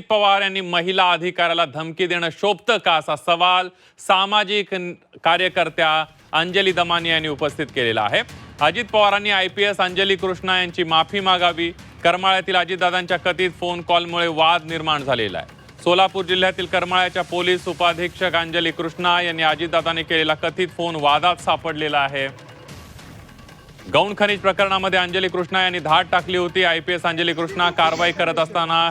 पवार यांनी महिला अधिकाराला धमकी देणं शोभतं का असा सवाल सामाजिक कार्यकर्त्या अंजली दमानी यांनी उपस्थित केलेला आहे. अजित पवारांनी I P S Anjali Krishna यांची माफी मागावी. करमाळ्यातील अजितदादांच्या कथित फोन कॉलमुळे वाद निर्माण झालेला आहे. सोलापूर जिल्ह्यातील करमाळ्याच्या पोलीस उपाधीक्षक अंजली कृष्णा यांनी अजितदादांनी केलेला कथित फोन वादात सापडलेला आहे. गौण खनिज प्रकरणामध्ये अंजली कृष्णा यांनी धाड टाकली होती. I P S Anjali Krishna कारवाई करत असताना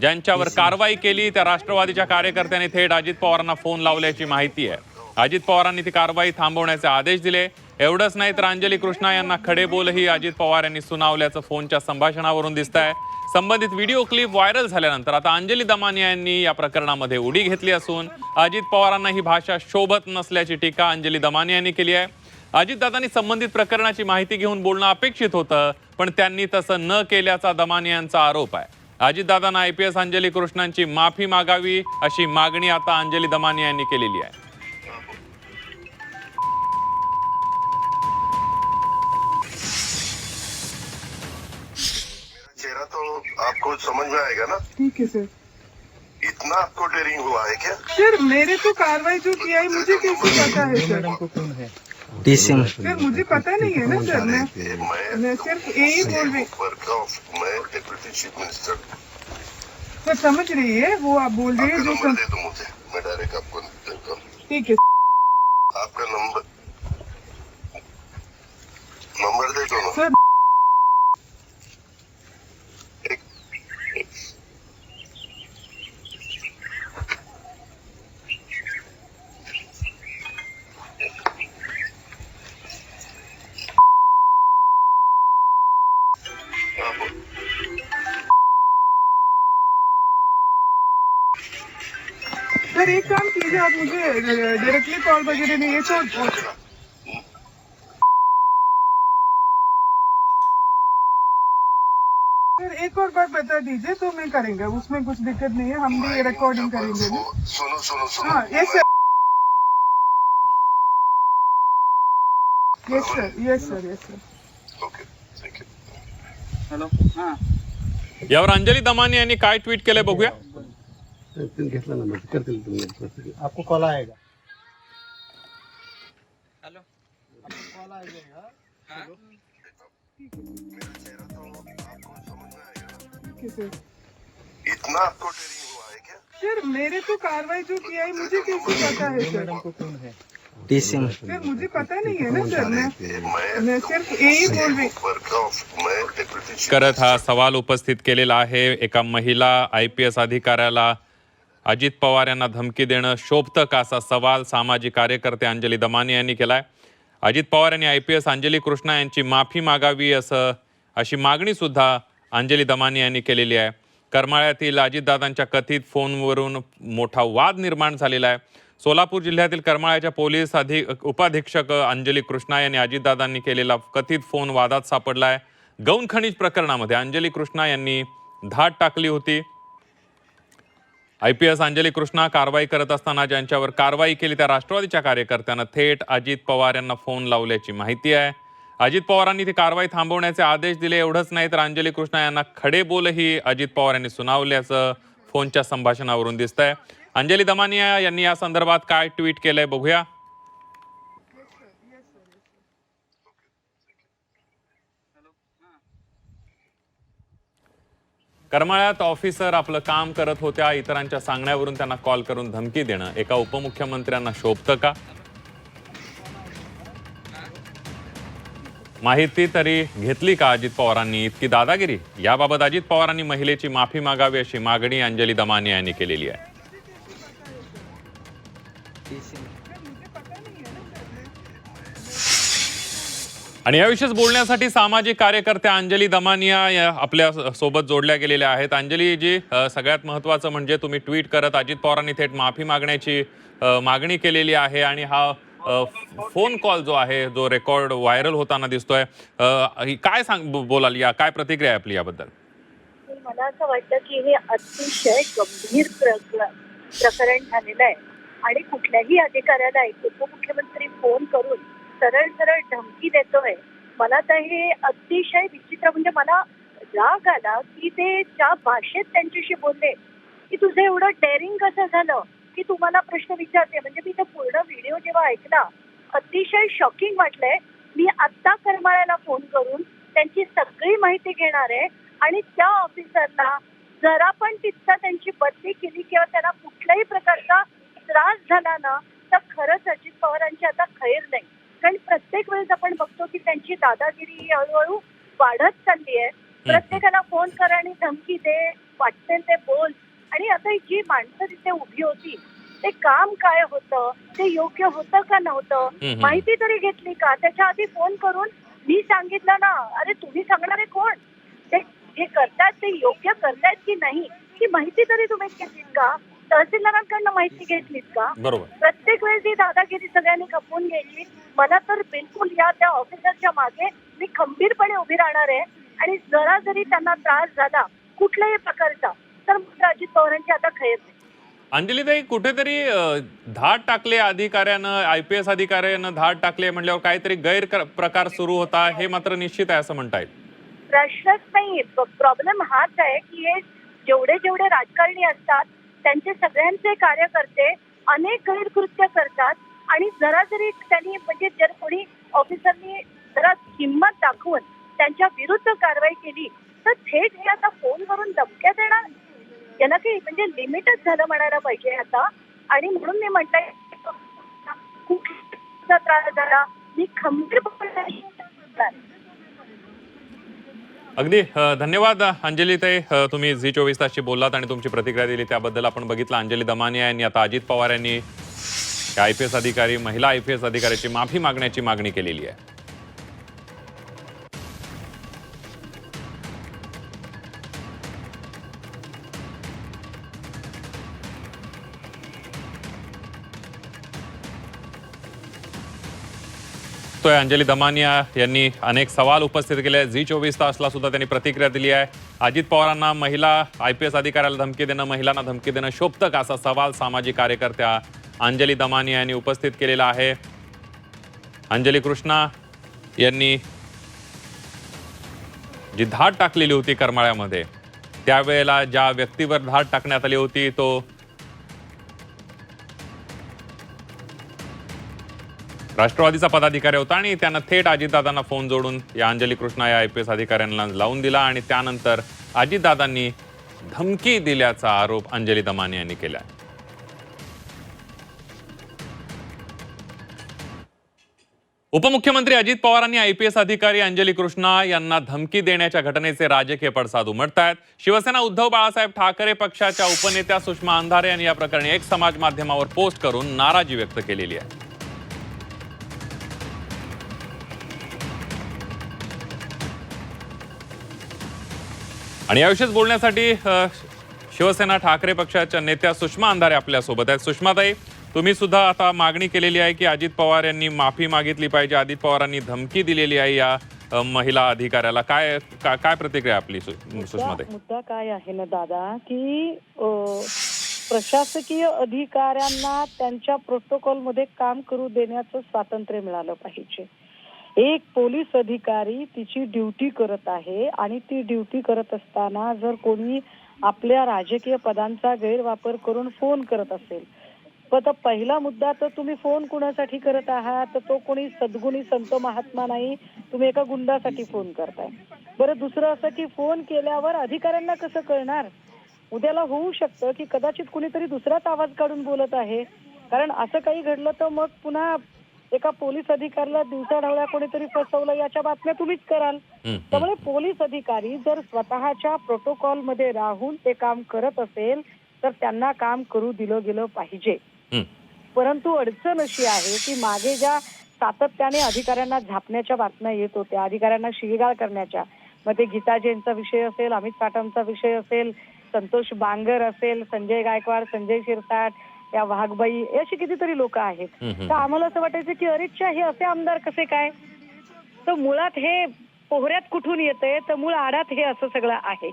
ज्यांच्यावर कारवाई केली त्या राष्ट्रवादीच्या कार्यकर्त्यांनी थेट अजित पवारांना फोन लावल्याची माहिती आहे. अजित पवारांनी ती कारवाई थांबवण्याचे आदेश दिले. एवढंच नाही तर अंजली कृष्णा यांना खडे बोलही अजित पवार यांनी सुनावल्याचं फोनच्या संभाषणावरून दिसत आहे संबंधित व्हिडिओ क्लिप व्हायरल झाल्यानंतर आता अंजली दमानी यांनी या प्रकरणामध्ये उडी घेतली असून अजित पवारांना ही भाषा शोभत नसल्याची टीका अंजली दमानी यांनी केली आहे. अजितदादांनी संबंधित प्रकरणाची माहिती घेऊन बोलणं अपेक्षित होतं पण त्यांनी तसं न केल्याचा दमानी यांचा आरोप आहे. अजितदादांना आय पी एस अंजली कृष्णांची माफी मागावी अशी मागणी आता अंजली दमानी यांनी केलेली आहे. चेहरा तो आपको समझ में आएगा ना? ठीक है सर इतना आपको डेयरिंग हुआ है क्या? सर मेरे तो कार्रवाई जो किया है मुझे कैसे पता है सर सिंह सर मुझे पता नहीं है ना सर मैं मैं सिर्फ यही बोल रही सर समझ रही है वो आप बोल रहे हैं जो नंबर सम... दे दो मुझे मैं डायरेक्ट आपको ठीक है आपका नंबर नंबर दे दो ना सर सर एक काम कीजिए आप मुझे डायरेक्टली कॉल वगैरह नहीं है तो सर एक और बात बता दीजिए तो मैं करेंगे उसमें कुछ दिक्कत नहीं है हम भी रिकॉर्डिंग करेंगे ना। सुनो सुनो सुनो हाँ yes sir yes sir yes sir yes sir okay thank you hello हाँ। यावर अंजली दमानी यांनी काय ट्विट केलंय बघूया? घेतला नंबर करतील तुम्ही आपको कॉल आएगा। हेलो। आपको कॉल आ जाएगा तो है इतना आपको हुआ है क्या? सर मेरे तो कार्रवाई जो किया है मुझे कैसे पता है सर? मैडम को कौन है। सर मुझे पता नहीं है ना सर मैं मैं सिर्फ़ यही बोल रही करत हा सवाल उपस्थित केलेला आहे. एका महिला आय पी एस अधिकाऱ्याला अजित पवार यांना धमकी देणं शोभतं का असा सवाल सामाजिक कार्यकर्ते अंजली दमानी यांनी केलाय. अजित पवार यांनी I P S Anjali Krishna यांची माफी मागावी असं अशी मागणी सुद्धा अंजली दमानी यांनी केलेली आहे. करमाळ्यातील अजितदादांच्या कथित फोनवरून मोठा वाद निर्माण झालेला आहे. सोलापूर जिल्ह्यातील करमाळ्याच्या पोलीस अधि उपाधीक्षक अंजली कृष्णा यांनी अजितदादांनी केलेला कथित फोन वादात सापडला आहे गौण खनिज प्रकरणामध्ये अंजली कृष्णा यांनी धाड टाकली होती. I P S Anjali Krishna कारवाई करत असताना ज्यांच्यावर कारवाई केली त्या राष्ट्रवादीच्या कार्यकर्त्यांना थेट अजित पवार यांना फोन लावल्याची माहिती आहे. अजित पवारांनी ती कारवाई थांबवण्याचे आदेश दिले एवढंच नाही तर अंजली कृष्णा यांना खडे बोलही अजित पवार यांनी सुनावल्याचं फोनच्या संभाषणावरून दिसत आहे अंजली दमानिया यांनी या संदर्भात काय ट्विट केलंय बघूया. करमाळ्यात ऑफिसर आपलं काम करत होत्या. इतरांच्या सांगण्यावरून त्यांना कॉल करून धमकी देणं. एका उपमुख्यमंत्र्यांना शोभतं का? माहिती तरी घेतली का अजित पवारांनी? इतकी दादागिरी? याबाबत अजित पवारांनी महिलेची माफी मागावी अशी मागणी अंजली दमानी यांनी केलेली आहे. आणि याविषयीच बोलण्यासाठी सामाजिक कार्यकर्त्या अंजली दमानिया या आपल्यासोबत जोडल्या गेलेल्या आहेत. अंजली जी सगळ्यात महत्त्वाचं म्हणजे तुम्ही ट्विट करत अजित पवारांनी थेट माफी मागण्याची मागणी केलेली आहे आणि हा फोन कॉल जो आहे जो रेकॉर्ड व्हायरल होताना दिसतोय. काय सांग बोलाल या काय प्रतिक्रिया आहे आपली याबद्दल? मला असं वाटतं की हे अतिशय गंभीर प्रकरण झालेलं आहे. आणि कुठल्याही अधिकाऱ्याला एक उपमुख्यमंत्री फोन करून सरळ सरळ धमकी देतोय. मला तर हे अतिशय विचित्र म्हणजे मला राग आला की ते ज्या भाषेत त्यांच्याशी बोलले. की तुझं एवढं डेअरिंग कसं झालं? की तुम्हाला प्रश्न विचारते. म्हणजे मी तो पूर्ण व्हिडिओ जेव्हा ऐकला अतिशय शॉकिंग वाटलंय. मी आत्ता करमाळ्याला फोन करून त्यांची सगळी माहिती घेणार आहे. आणि त्या ऑफिसरला जरा पण तिथं त्यांची बदली केली किंवा त्यांना कुठल्याही प्रकारचा त्रास झाला ना तर खरंच अजित पवारांची आता खैर नाही. कारण प्रत्येक वेळेस आपण बघतो की त्यांची दादागिरी ही हळूहळू वाढत चालली आहे. प्रत्येकाला फोन कर आणि धमकी दे वाटते ते बोल. आणि आता ही जी माणसं तिथे उभी होती ते काम काय होतं ते योग्य होतं का नव्हतं. माहिती तरी घेतली का? त्याच्या आधी फोन करून मी सांगितलं ना अरे तुम्ही सांगणारे कोण? ते जे करतात ते योग्य करतायत की नाही ही माहिती तरी तुम्ही घेतलीत का? तहसीलदारांकडनं माहिती घेतलीत का? बरोबर. प्रत्येक वेळेस ही दादागिरी सगळ्यांनी खपवून घ्यायची मला तर बिलकुल या त्या ऑफिसरच्या मागे मी खंबीरपणे उभी राहणार आहे आणि जरा जरी त्यांना त्रास झाला कुठल्याही प्रकारचा तर मात्र अजित पवारांची आता खैर नाही. अंजलीताई कुठेतरी अ, धाड टाकले अधिकाऱ्यानं आय पी एस अधिकाऱ्यानं धाड टाकले म्हटल्यावर काहीतरी गैर प्रकार सुरू होता हे मात्र निश्चित आहे असं म्हणता येईल प्रश्नच नाही. प्रॉब्लेम हाच आहे की हे जेवढे जेवढे राजकारणी असतात त्यांचे सगळ्यांचे कार्यकर्ते अनेक गैरकृत्य करतात आणि जरा जरी त्यांनी म्हणजे जर कोणी ऑफिसरनी जरा हिंमत दाखवून त्यांच्या विरुद्ध कारवाई केली तर थेट हे आता फोनवरून धमक्या देणार? याला काही म्हणजे लिमिटच झालं म्हणायला पाहिजे आता. आणि म्हणून मी म्हटलंय खूप त्रास झाला. मी खंबीरपणे अगदी धन्यवाद अंजली ते तुम्ही झी चोवीस तासशी बोललात आणि तुमची प्रतिक्रिया दिली. त्याबद्दल आपण बघितलं अंजली दमानिया यांनी आता अजित पवार यांनी आय पी एस अधिकारी महिला आय पी एस अधिकाऱ्याची माफी मागण्याची मागणी केलेली आहे. तो अंजली दमानिया यांनी अनेक सवाल उपस्थित केले. झी चोवीस तासला सुद्धा त्यांनी प्रतिक्रिया दिली आहे. अजित पवारांना महिला आय पी एस अधिकाऱ्याला धमकी देणं महिलांना धमकी देणं शोभतं का असा सवाल सामाजिक कार्यकर्त्या अंजली दमानिया यांनी उपस्थित केलेला आहे. अंजली कृष्णा यांनी जी धाड टाकलेली होती करमाळ्यामध्ये त्यावेळेला ज्या व्यक्तीवर धाड टाकण्यात आली होती तो राष्ट्रवादीचा पदाधिकारी होता आणि त्यानं थेट अजितदादांना फोन जोडून या अंजली कृष्णा या आय पी एस अधिकाऱ्यांना लावून दिला आणि त्यानंतर अजितदादांनी धमकी दिल्याचा आरोप अंजली दमाने यांनी केला. उपमुख्यमंत्री अजित पवारांनी आयपीएस अधिकारी अंजली कृष्णा यांना धमकी देण्याच्या घटनेचे राजकीय पडसाद उमटत आहेत शिवसेना उद्धव बाळासाहेब ठाकरे पक्षाच्या उपनेत्या सुषमा अंधारे यांनी या प्रकरणी एक समाज माध्यमावर पोस्ट करून नाराजी व्यक्त केलेली आहे. आणि याविषयीच बोलण्यासाठी शिवसेना ठाकरे पक्षाच्या नेत्या सुषमा अंधारे आपल्यासोबत आहेत. सुषमाताई तुम्ही सुद्धा आता मागणी केलेली आहे की अजित पवार यांनी माफी मागितली पाहिजे. अजित पवारांनी धमकी दिलेली आहे या महिला अधिकाऱ्याला. काय का- काय प्रतिक्रिया आपली सुषमाताई? मुद्दा काय आहे ना दादा की प्रशासकीय अधिकाऱ्यांना त्यांच्या प्रोटोकॉलमध्ये काम करू देण्याचं स्वातंत्र्य मिळालं पाहिजे. एक पोलीस अधिकारी तिची ड्युटी करत आहे आणि ती ड्युटी करत असताना जर कोणी आपल्या राजकीय पदांचा गैरवापर करून फोन करत असेल तर पहिला मुद्दा तर तुम्ही फोन कुणासाठी करत आहात? तर तो कोणी सद्गुणी संत महात्मा नाही तुम्ही एका गुंडासाठी फोन करताय. बरं दुसरं असं की फोन केल्यावर अधिकाऱ्यांना कसं कळणार? उद्याला होऊ शकतं की कदाचित कुणीतरी दुसराच आवाज काढून बोलत आहे. कारण असं काही घडलं तर मग पुन्हा एका पोलीस अधिकाऱ्याला दिवसाढवळ्या कोणीतरी फसवलं याच्या बातम्या तुम्हीच कराल. त्यामुळे पोलीस अधिकारी जर स्वतःच्या प्रोटोकॉलमध्ये राहून ते काम करत असेल तर त्यांना काम करू दिलं गेलं पाहिजे. परंतु अडचण अशी आहे की मागे ज्या सातत्याने अधिकाऱ्यांना झापण्याच्या बातम्या येत होत्या अधिकाऱ्यांना शिवीगाळ करण्याच्या मग ते गीता जैनचा विषय असेल अमित साटमचा विषय असेल संतोष बांगर असेल संजय गायकवाड संजय शिरसाट या वाघबाई अशी कितीतरी लोक आहेत. तर आम्हाला असं वाटायचं की अरेच्छा हे असे आमदार कसे काय? तर मुळात हे पोहऱ्यात कुठून येतंय? तर मूळ आडात हे असं सगळं आहे.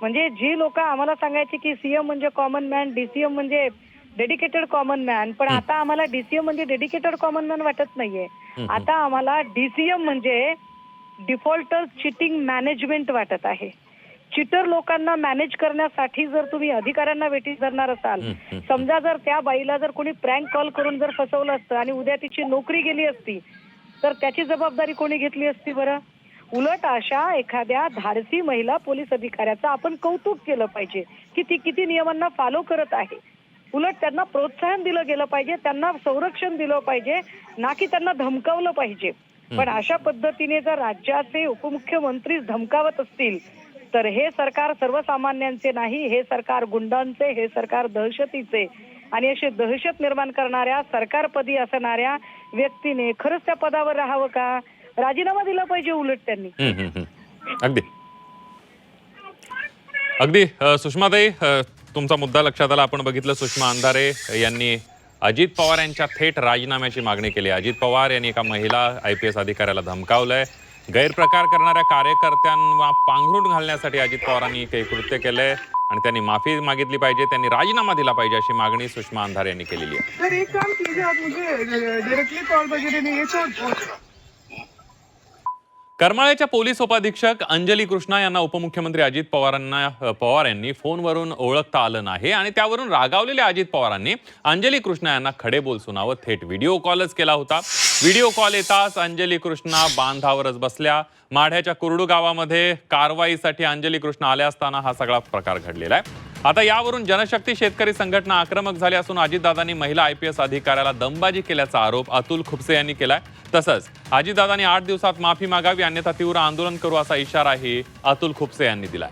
म्हणजे जी लोक आम्हाला सांगायची की सीएम म्हणजे कॉमन मॅन डीसीएम म्हणजे डेडिकेटेड कॉमन मॅन पण आता आम्हाला डीसीएम म्हणजे डेडिकेटेड कॉमन मॅन वाटत नाहीये. आता आम्हाला डीसीएम म्हणजे डिफॉल्टर चिटिंग मॅनेजमेंट वाटत आहे. चिटर लोकांना मॅनेज करण्यासाठी जर तुम्ही अधिकाऱ्यांना वेटीस धरणार असाल. समजा जर त्या बाईला जर कोणी प्रँक कॉल करून जर फसवलं असतं आणि उद्या तिची नोकरी गेली असती तर त्याची जबाबदारी कोणी घेतली असती बरं? उलट अशा एखाद्या धाडसी महिला पोलीस अधिकाऱ्याचं आपण कौतुक केलं पाहिजे की ती किती नियमांना फॉलो करत आहे. उलट त्यांना प्रोत्साहन दिलं गेलं पाहिजे त्यांना संरक्षण दिलं पाहिजे ना की त्यांना धमकावलं पाहिजे. पण अशा पद्धतीने जर राज्याचे उपमुख्यमंत्री धमकावत असतील तर हे सरकार सर्वसामान्यांचे नाही हे सरकार गुंडांचे हे सरकार दहशतीचे. आणि अशी दहशत निर्माण करणाऱ्या सरकारपदी असणाऱ्या व्यक्तीने खरंच त्या पदावर राहावं का? राजीनामा दिला पाहिजे उलट त्यांनी. अगदी. अगदी सुषमाताई तुमचा मुद्दा लक्षात आला. आपण बघितलं सुषमा अंधारे यांनी अजित पवार यांच्या थेट राजीनाम्याची मागणी केली. अजित पवार यांनी एका महिला आय पी एस अधिकाऱ्याला धमकावलंय. गैरप्रकार करणाऱ्या कार्यकर्त्यांना पांघरून घालण्यासाठी अजित पवारांनी काही कृत्य केलंय आणि त्यांनी माफी मागितली पाहिजे त्यांनी राजीनामा दिला पाहिजे अशी मागणी सुषमा अंधारे यांनी केलेली आहे. करमाळ्याच्या पोलीस उपाधीक्षक अंजली कृष्णा यांना उपमुख्यमंत्री अजित पवारांना पवार यांनी फोनवरून ओळखता आलं नाही आणि त्यावरून रागावलेल्या अजित पवारांनी अंजली कृष्णा यांना खडे बोल सुनावं थेट व्हिडिओ कॉलच केला होता. व्हिडिओ कॉल येताच अंजली कृष्णा बांधावरच बसल्या. माढ्याच्या कुरडू गावामध्ये कारवाईसाठी अंजली कृष्णा आल्या असताना हा सगळा प्रकार घडलेला आहे. आता यावरून जनशक्ती शेतकरी संघटना आक्रमक झाली असून अजितदादांनी महिला आय पी एस अधिकाऱ्याला दमबाजी केल्याचा आरोप अतुल खुपसे यांनी केलाय. तसंच अजितदादांनी आठ दिवसात माफी मागावी अन्यथा तीव्र आंदोलन करू असा इशाराही अतुल खुपसे यांनी दिलाय.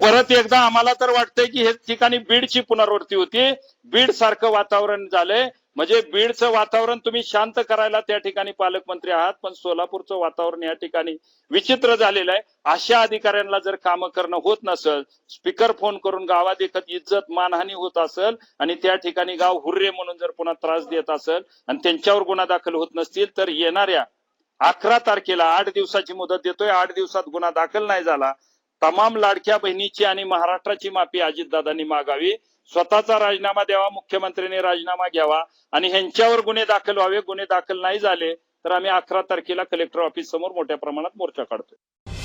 परत एकदा आम्हाला तर वाटतंय की हे ठिकाणी बीडची पुनरावृत्ती होती. बीड सारखं वातावरण झालंय. म्हणजे बीडचं वातावरण तुम्ही शांत करायला त्या ठिकाणी पालकमंत्री आहात पण सोलापूरचं वातावरण या ठिकाणी विचित्र झालेलं आहे. अशा अधिकाऱ्यांना जर कामं करणं होत नसेल स्पीकर फोन करून गावात एकत इज्जत मानहानी होत असेल आणि त्या ठिकाणी गाव हुर्रे म्हणून जर पुन्हा त्रास देत असेल आणि त्यांच्यावर गुन्हा दाखल होत नसतील तर येणाऱ्या अकरा तारखेला आठ दिवसाची मुदत देतोय. आठ दिवसात गुन्हा दाखल नाही झाला. तमाम लाडक्या बहिणीची आणि महाराष्ट्राची माफी अजितदादांनी मागावी. स्वतःचा राजीनामा द्यावा मुख्यमंत्र्यांनी राजीनामा घ्यावा आणि ह्यांच्यावर गुन्हे दाखल व्हावे. गुन्हे दाखल नाही झाले तर आम्ही अकरा तारखेला कलेक्टर ऑफिस समोर मोठ्या प्रमाणात मोर्चा काढतोय.